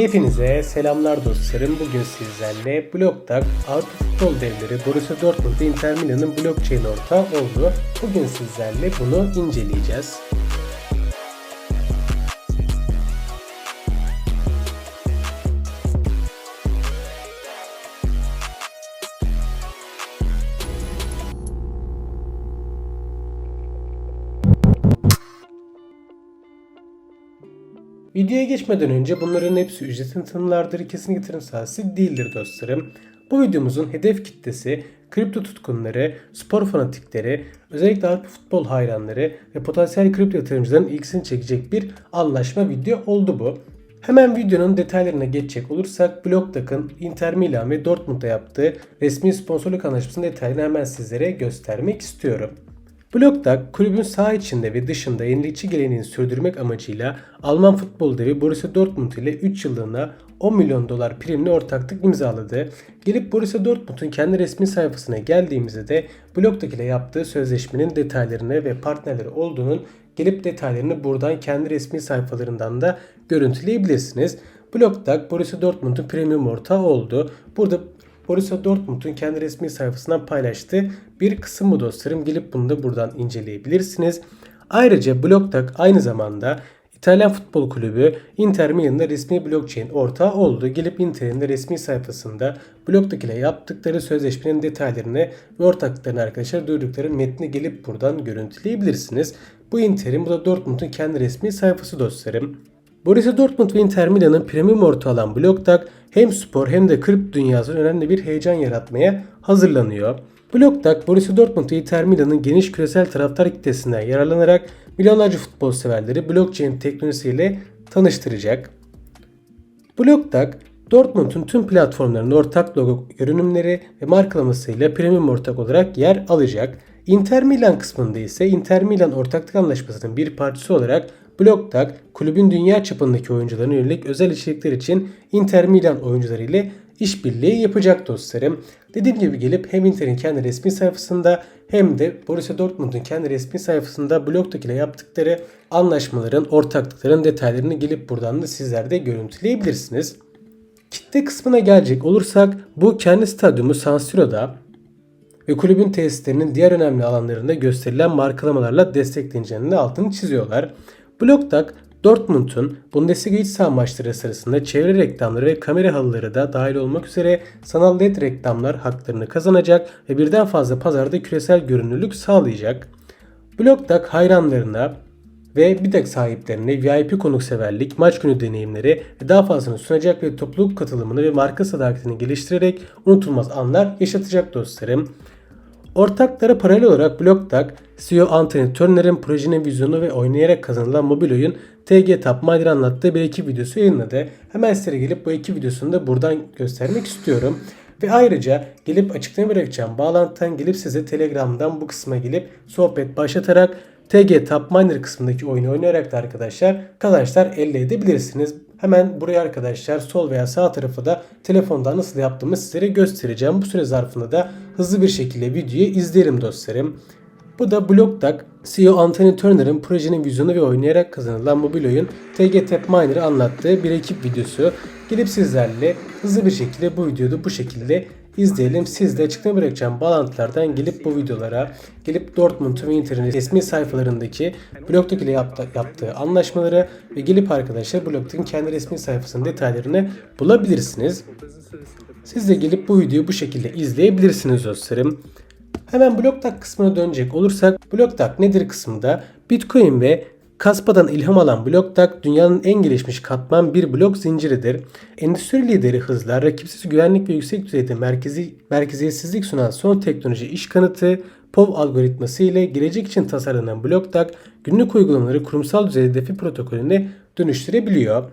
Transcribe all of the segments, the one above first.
Hepinize selamlar dostlarım. Bugün sizlerle Blockdak Avrupa Futbol Devleri Borussia Dortmund Inter Milan'ın blockchain ortağı oldu. Bugün sizlerle bunu inceleyeceğiz. Videoya geçmeden önce bunların hepsi ücretin tanımlardır, kesin yatırım sahası değildir dostlarım. Bu videomuzun hedef kitlesi kripto tutkunları, spor fanatikleri, özellikle Avrupa futbol hayranları ve potansiyel kripto yatırımcıların ilgisini çekecek bir anlaşma video oldu bu. Hemen videonun detaylarına geçecek olursak Blocktak'ın Inter Milan ve Dortmund'da yaptığı resmi sponsorluk anlaşmasının detayını hemen sizlere göstermek istiyorum. Blockdak kulübün saha içinde ve dışında yenilikçi geleneğini sürdürmek amacıyla Alman futbol devi Borussia Dortmund ile 3 yıllığına 10 milyon dolar primli ortaklık imzaladı. Gelip Borussia Dortmund'un kendi resmi sayfasına geldiğimizde de Blockdak ile yaptığı sözleşmenin detaylarını ve partnerleri olduğunun gelip detaylarını buradan kendi resmi sayfalarından da görüntüleyebilirsiniz. Blockdak Borussia Dortmund'un premium ortağı oldu. Burada Borussia Dortmund'un kendi resmi sayfasından paylaştığı bir kısım bu dostlarım. Gelip bunu da buradan inceleyebilirsiniz. Ayrıca Blockdak aynı zamanda İtalyan Futbol Kulübü Inter Milan'da resmi blockchain ortağı oldu. Gelip Inter'in de resmi sayfasında Blockdak ile yaptıkları sözleşmenin detaylarını ve ortaklıklarını arkadaşlar duydukları metni gelip buradan görüntüleyebilirsiniz. Bu Inter'in bu da Dortmund'un kendi resmi sayfası dostlarım. Borussia Dortmund ve Inter Milan'ın premium ortağı olan Blockdak hem spor hem de kripto dünyasında önemli bir heyecan yaratmaya hazırlanıyor. Blockdak, Borussia Dortmund ve Inter Milan'ın geniş küresel taraftar kitlesinden yararlanarak milyonlarca futbol severleri blockchain teknolojisiyle tanıştıracak. Blockdak, Dortmund'un tüm platformlarında ortak logo görünümleri ve markalamasıyla premium ortak olarak yer alacak. Inter Milan kısmında ise Inter Milan ortaklık anlaşmasının bir parçası olarak Blockdak kulübün dünya çapındaki oyuncularına yönelik özel içerikler için Inter Milan oyuncuları ile işbirliği yapacak dostlarım. Dediğim gibi gelip hem Inter'in kendi resmi sayfasında hem de Borussia Dortmund'un kendi resmi sayfasında Blockdak ile yaptıkları anlaşmaların, ortaklıkların detaylarını gelip buradan da sizler de görüntüleyebilirsiniz. Kitle kısmına gelecek olursak bu kendi stadyumu San Siro'da ve kulübün tesislerinin diğer önemli alanlarında gösterilen markalamalarla destekleneceğini de altını çiziyorlar. Blockdak Dortmund'un Bundesliga iç saha maçları sırasında çevre reklamları ve kamera halıları da dahil olmak üzere sanal led reklamlar haklarını kazanacak ve birden fazla pazarda küresel görünürlük sağlayacak. Blockdak hayranlarına ve bir tek sahiplerine VIP konukseverlik, maç günü deneyimleri ve daha fazlasını sunacak ve topluluk katılımını ve marka sadakatini geliştirerek unutulmaz anlar yaşatacak dostlarım. Ortaklara paralel olarak Blockdak, CEO Anthony Turner'ın projenin vizyonu ve oynayarak kazanılan mobil oyun TG Top Miner anlattığı bir ekip videosu yayınladı. Hemen size gelip bu ekip videosunu da buradan göstermek istiyorum. Ve ayrıca gelip açıklama bırakacağım bağlantıdan gelip size Telegram'dan bu kısma gelip sohbet başlatarak TG Top Miner kısmındaki oyunu oynayarak da arkadaşlar kazançlar elde edebilirsiniz. Hemen buraya arkadaşlar sol veya sağ tarafı da telefondan nasıl yaptığımı sizlere göstereceğim. Bu süre zarfında da hızlı bir şekilde videoyu izlerim dostlarım. Bu da Blockdak, CEO Anthony Turner'ın projenin vizyonu ve oynayarak kazanılan mobil oyun TG Tap Miner'ı anlattığı bir ekip videosu. Gelip sizlerle hızlı bir şekilde bu videoda bu şekilde izleyelim. Siz de açıklama bırakacağım bağlantılardan gelip bu videolara, gelip Dortmund ve Inter'in resmi sayfalarındaki Blockdak ile yaptı, yaptığı anlaşmaları ve gelip arkadaşlar Blockdak'ın kendi resmi sayfasının detaylarını bulabilirsiniz. Siz de gelip bu videoyu bu şekilde izleyebilirsiniz dostlarım. Hemen Blockdak kısmına dönecek olursak Blockdak nedir kısmında Bitcoin ve Kaspa'dan ilham alan Blockdak dünyanın en gelişmiş katman bir blok zinciridir. Endüstri lideri hızla, rakipsiz güvenlik ve yüksek düzeyde merkezi, merkeziyetsizlik sunan son teknoloji iş kanıtı POV algoritması ile gelecek için tasarlanan Blockdak günlük uygulamaları kurumsal düzeyde defi protokolüne dönüştürebiliyor.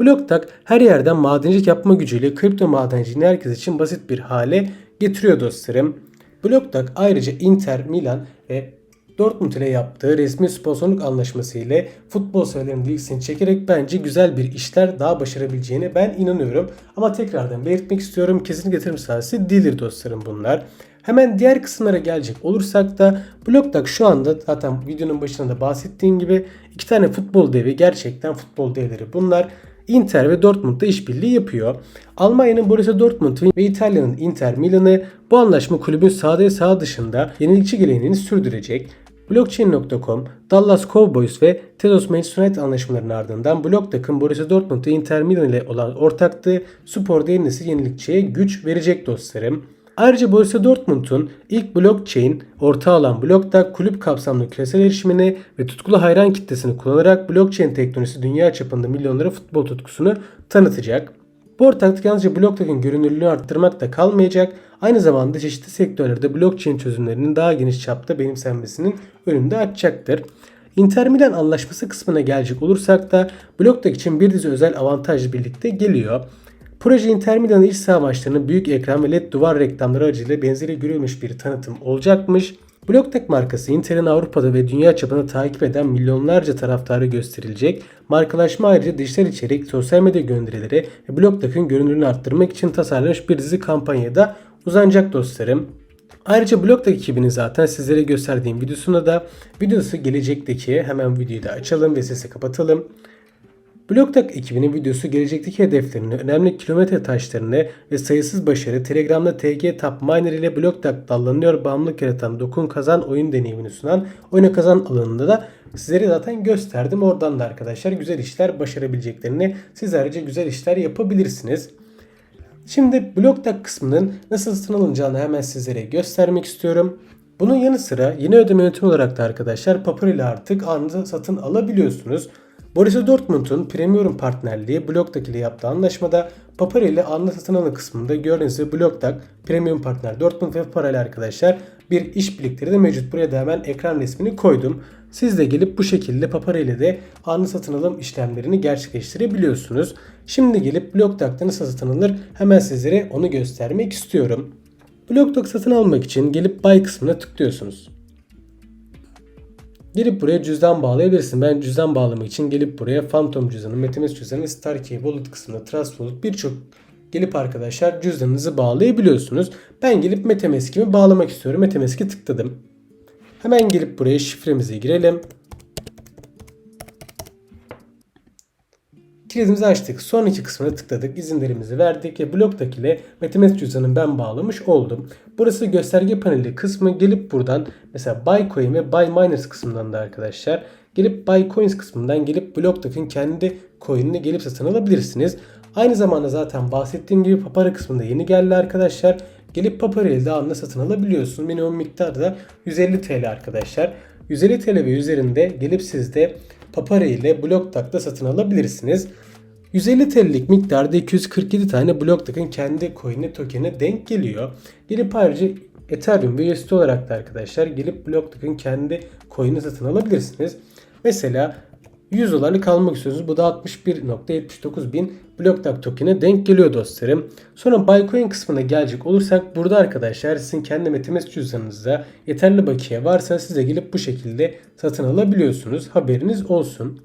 Blockdak her yerden madencilik yapma gücüyle kripto madenciliğini herkes için basit bir hale getiriyor dostlarım. Blockdak ayrıca Inter, Milan ve Dortmund ile yaptığı resmi sponsorluk anlaşması ile futbol severlerin ilgisini çekerek bence güzel bir işler daha başarabileceğine ben inanıyorum. Ama tekrardan belirtmek istiyorum kesinlikle yatırım sahası değildir dostlarım bunlar. Hemen diğer kısımlara gelecek olursak da Blockdak şu anda zaten videonun başında da bahsettiğim gibi iki tane futbol devi gerçekten futbol devleri bunlar. Inter ve Dortmund'da işbirliği yapıyor. Almanya'nın Borussia Dortmund ve İtalya'nın Inter Milan'ı bu anlaşma kulübün sahada saha dışında yenilikçi geleneğini sürdürecek. Blockchain.com, Dallas Cowboys ve Telos Manchester anlaşmalarının ardından Blocktak'ın Borussia Dortmund ve Inter Milan ile olan ortaklığı sporda nesil yenilikçiye güç verecek dostlarım. Ayrıca Borussia Dortmund'un ilk blockchain ortağı olan Blocktak kulüp kapsamlı küresel erişimini ve tutkulu hayran kitlesini kullanarak blockchain teknolojisi dünya çapında milyonlara futbol tutkusunu tanıtacak. Bu ortaklık yalnızca Blocktak'ın görünürlüğünü arttırmakta kalmayacak, aynı zamanda çeşitli sektörlerde blockchain çözümlerinin daha geniş çapta benimsenmesinin önünde açacaktır. Inter Milan anlaşması kısmına gelecek olursak da Blocktak için bir dizi özel avantaj birlikte geliyor. Proje Inter Milan'ın iç saha maçlarının büyük ekran ve led duvar reklamları aracılığıyla benzeri görülmüş bir tanıtım olacakmış. Blocktek markası Inter'in Avrupa'da ve dünya çapında takip eden milyonlarca taraftarı gösterilecek. Markalaşma ayrıca dijital içerik, sosyal medya gönderileri ve Blocktek'in görünürlüğünü arttırmak için tasarlanmış bir dizi kampanyada uzanacak dostlarım. Ayrıca Blocktek ekibini zaten sizlere gösterdiğim videosunda da videosu gelecekteki hemen videoyu da açalım ve sesi kapatalım. Bloktak ekibinin videosu gelecekteki hedeflerini, önemli kilometre taşlarını ve sayısız başarı Telegram'da TG Tap Miner ile Bloktak dallanıyor bağımlılık yaratan dokun kazan oyun deneyimini sunan oyuna kazan alanında da sizlere zaten gösterdim. Oradan da arkadaşlar güzel işler başarabileceklerini siz ayrıca güzel işler yapabilirsiniz. Şimdi Bloktak kısmının nasıl satın alınacağını hemen sizlere göstermek istiyorum. Bunun yanı sıra yeni ödeme yöntemi olarak da arkadaşlar Papır ile artık anında satın alabiliyorsunuz. Borussia Dortmund'un premium partnerliği Blocktak ile yaptığı anlaşmada Papara ile anlı satın alın kısmında gördüğünüz Blocktak premium partner Dortmund ve Papara ile arkadaşlar bir iş birlikleri de mevcut. Buraya da hemen ekran resmini koydum. Siz de gelip bu şekilde Papara ile de anlı satın alım işlemlerini gerçekleştirebiliyorsunuz. Şimdi gelip Blocktak'ta nasıl satın alınır hemen sizlere onu göstermek istiyorum. Blocktak satın almak için gelip Buy kısmına tıklıyorsunuz. Gelip buraya cüzdan bağlayabilirsin. Ben cüzdan bağlamak için gelip buraya Phantom cüzdanı, Metamask cüzdanı, StarKey, Wallet kısmında, Trust Wallet birçok gelip arkadaşlar cüzdanınızı bağlayabiliyorsunuz. Ben gelip Metamask'imi bağlamak istiyorum. Metamask'i tıkladım. Hemen gelip buraya şifremizi girelim. Kilidimizi açtık. Son iki kısmına tıkladık. İzinlerimizi verdik ve Blockdak ile Metamask cüzdanını ben bağlamış oldum. Burası gösterge paneli kısmı. Gelip buradan mesela Buy Coin ve Buy Miners kısmından da arkadaşlar gelip Buy Coins kısmından gelip Blockdak'ın kendi coin'ini gelip satın alabilirsiniz. Aynı zamanda zaten bahsettiğim gibi Papara kısmında yeni geldi arkadaşlar. Gelip Papara ile de anında satın alabiliyorsun. Minimum miktar da 150 TL arkadaşlar. 150 TL ve üzerinde gelip sizde Papara ile Blocktak'ta satın alabilirsiniz. 150 TL'lik miktarda 247 tane Blocktak'ın kendi coin'e token'e denk geliyor. Gelip ayrıca Ethereum ve USD olarak da arkadaşlar gelip Blocktak'ın kendi coin'i satın alabilirsiniz. Mesela 100 dolarlık almak istiyorsunuz. Bu da 61.79 bin Blocktak token'e denk geliyor dostlarım. Sonra Bitcoin kısmına gelecek olursak burada arkadaşlar sizin kendi Metamask cüzdanınızda yeterli bakiye varsa size gelip bu şekilde satın alabiliyorsunuz. Haberiniz olsun.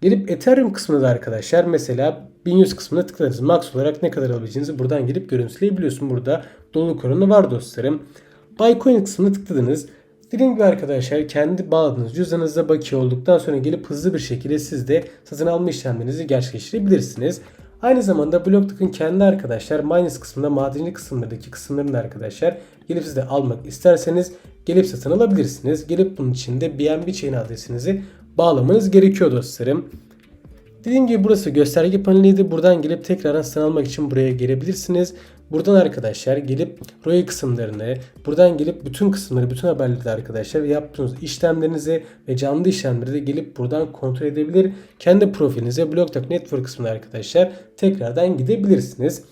Gelip Ethereum kısmında da arkadaşlar mesela 1100 kısmına tıklarsanız max olarak ne kadar alabileceğinizi buradan gelip görüntüleyebiliyorsun. Burada dolu oranı var dostlarım. Bitcoin kısmına tıkladınız. Dediğim gibi arkadaşlar kendi bağladığınız cüzdanınızda bakiye olduktan sonra gelip hızlı bir şekilde siz de satın alma işlemlerinizi gerçekleştirebilirsiniz. Aynı zamanda Blocktak'ın kendi arkadaşlar minus kısmında madenci kısımlarındaki kısımlarını arkadaşlar gelip siz de almak isterseniz gelip satın alabilirsiniz. Gelip bunun için de BNB chain adresinizi bağlamanız gerekiyor dostlarım. Dediğim gibi burası gösterge paneliydi. Buradan gelip tekrardan satın almak için buraya gelebilirsiniz. Buradan arkadaşlar gelip ROI kısımlarını, buradan gelip bütün kısımları, bütün haberleri arkadaşlar ve yaptığınız işlemlerinizi ve canlı işlemleri de gelip buradan kontrol edebilir. Kendi profilinize Blocktalk Network kısmına arkadaşlar tekrardan gidebilirsiniz.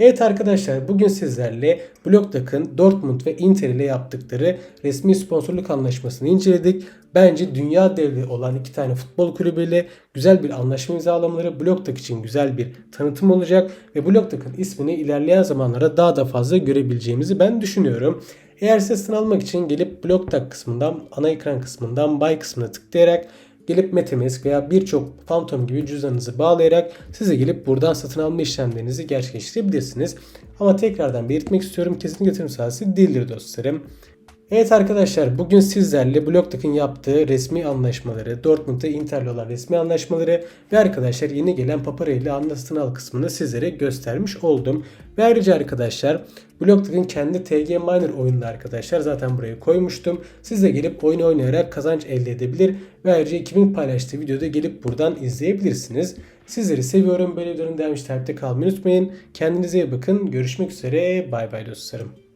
Evet arkadaşlar bugün sizlerle Blocktak'ın Dortmund ve Inter ile yaptıkları resmi sponsorluk anlaşmasını inceledik. Bence dünya devli olan iki tane futbol kulübüyle güzel bir anlaşma imzalamaları Blocktak için güzel bir tanıtım olacak ve Blocktak'ın ismini ilerleyen zamanlara daha da fazla görebileceğimizi ben düşünüyorum. Eğer sesini almak için gelip Blocktak kısmından, ana ekran kısmından Buy kısmına tıklayarak gelip Metamask veya birçok Phantom gibi cüzdanınızı bağlayarak size gelip buradan satın alma işlemlerinizi gerçekleştirebilirsiniz. Ama tekrardan belirtmek istiyorum kesinlikle yatırım sahası değildir dostlarım. Evet arkadaşlar bugün sizlerle Blocktak'ın yaptığı resmi anlaşmaları, Dortmund'da Inter'le olan resmi anlaşmaları ve arkadaşlar yeni gelen Papara ile anlaşsın al kısmını sizlere göstermiş oldum. Ve ayrıca arkadaşlar Blocktak'ın kendi TG Miner oyununu arkadaşlar zaten buraya koymuştum. Siz de gelip oyun oynayarak kazanç elde edebilir ve ayrıca 2000 paylaştığı videoda gelip buradan izleyebilirsiniz. Sizleri seviyorum. Böyle videoların devam takipte kalmayı unutmayın. Kendinize iyi bakın. Görüşmek üzere. Bay bay dostlarım.